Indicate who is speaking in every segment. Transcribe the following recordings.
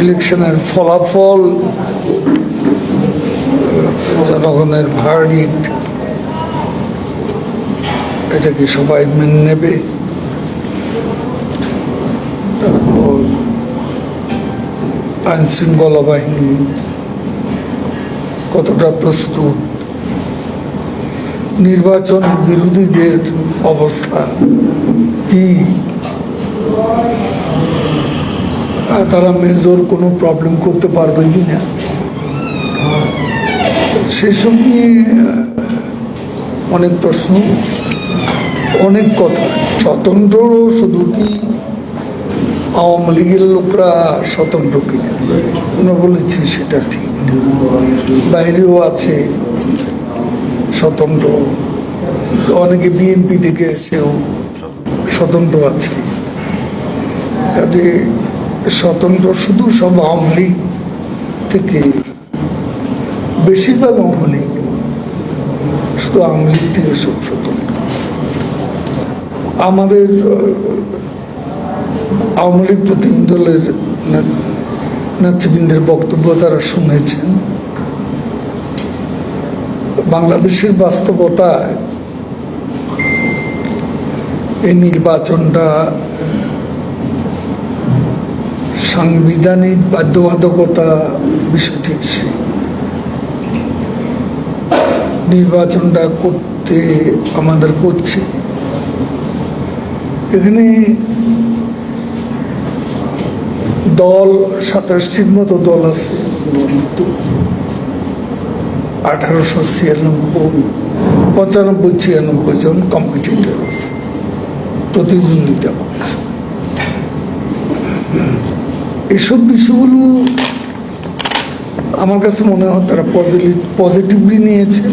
Speaker 1: ইলেকশনের ফলাফল, জনগণের ভার্ডিক্ট এটা কি সবাই মেনে নেবে? তারপর আইন শৃঙ্খলা বাহিনী কতটা প্রস্তুত? নির্বাচন বিরোধীদের অবস্থা কি? তারা মেজর কোনো প্রবলেম করতে পারবে কি না সেসব নিয়ে অনেক প্রশ্ন, অনেক কথা। স্বতন্ত্র শুধু কি আওয়ামী লীগের লোকরা স্বতন্ত্র কিনা? আমরা বলেছি সেটা ঠিক বাইরেও আছে স্বতন্ত্র। অনেকে বিএনপি থেকে এসেও স্বতন্ত্র আছে। কাজে স্বতন্ত্র শুধু সব আওয়ামী লীগ থেকে বেশিরভাগ আওয়ামী লীগ, শুধু আওয়ামী লীগ থেকে সব স্বতন্ত্র। আমাদের আওয়ামী লীগ প্রতিনিধি দলের নেতৃবৃন্দের বক্তব্য তারা শুনেছেন। বাংলাদেশের বাস্তবতায় এই নির্বাচনটা সাংবিধানিক বাধ্যবাধকতা বিষয়টি এসে নির্বাচনটা করতে আমাদের করছে। এখানে দল সাতাশটির মতো দল আছে আঠারোশো ছিয়ানব্বই, পঁচানব্বই, ছিয়ানব্বই জন কম্পিটিটর আছে, প্রতিদ্বন্দ্বিতা করছে। এসব বিষয়গুলো আমার কাছে মনে হয় তারা পজিটিভ পজিটিভলি নিয়েছে।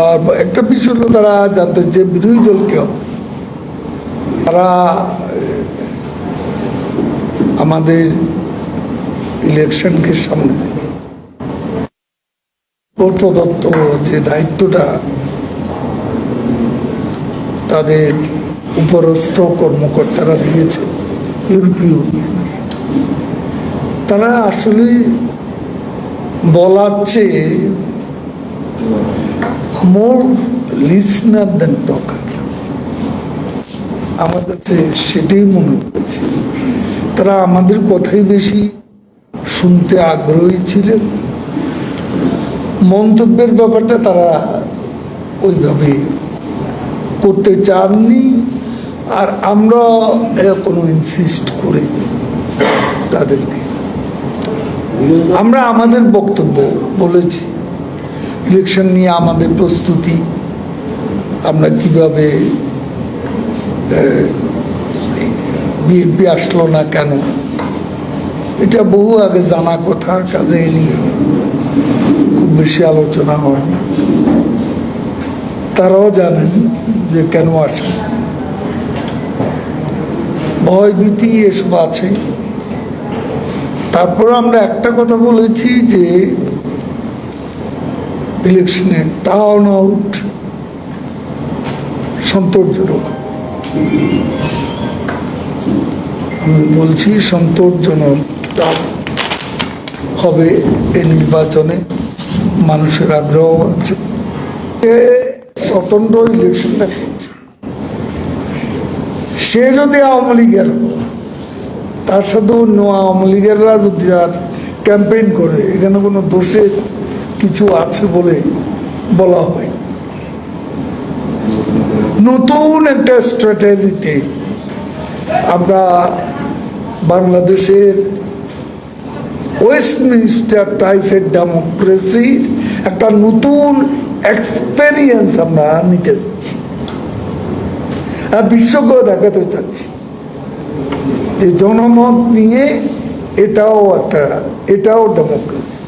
Speaker 1: আর একটা বিষয় হলো তারা জানতে যে বিরোধী দল কে হবে, তারা আমাদের ইলেকশনকে সামনে প্রদত্ত যে দায়িত্বটা তাদের উপরস্থ কর্মকর্তারা দিয়েছে ইউরোপীয় ইউনিয়ন। তারা আসলে বলার চেয়ে মোর লিসনার দেন টকার আমার কাছে সেটাই মনে হয়েছে। তারা আমাদের কথাই বেশি শুনতে আগ্রহী ছিলেন। মন্তব্যের ব্যাপারটা তারা ওইভাবে করতে চাননি। আর আমরা কোনো ইনসিস্ট করে তাদেরকে। আমরা আমাদের বক্তব্য বলেছি ইলেকশন নিয়ে আমাদের প্রস্তুতি, আমরা কীভাবে বিএনপি আসলো না কেন, এটা বহু আগে জানা কথা, কাজে নিয়ে খুব বেশি আলোচনা হয়নি। তারাও জানেন যে কেন আসে ভয় ভীতি এসব আছে। তারপর আমরা একটা কথা বলেছি যে ইলেকশনে টার্ন আউট সন্তোষজনক। আমি বলছি সন্তোষজনক হবে এই নির্বাচনে, মানুষের আগ্রহ আছে। এ স্বতন্ত্র ইলেকশনটা সে যদি আওয়ামী লীগের তার সাথে অন্য আওয়ামী লীগেররা যদি আর ক্যাম্পেইন করে, এখানে কোনো দোষের কিছু আছে বলে বলা হয়? নতুন একটা স্ট্র্যাটেজিতে আমরা বাংলাদেশের ওয়েস্টমিনিস্টার টাইপের ডেমোক্রেসির একটা নতুন এক্সপেরিয়েন্স আমরা নিতে যাচ্ছি। আর বিশ্বজ্ঞ দেখাতে চাচ্ছি যে জনমত নিয়ে এটাও একটা এটাও ডেমোক্রেসি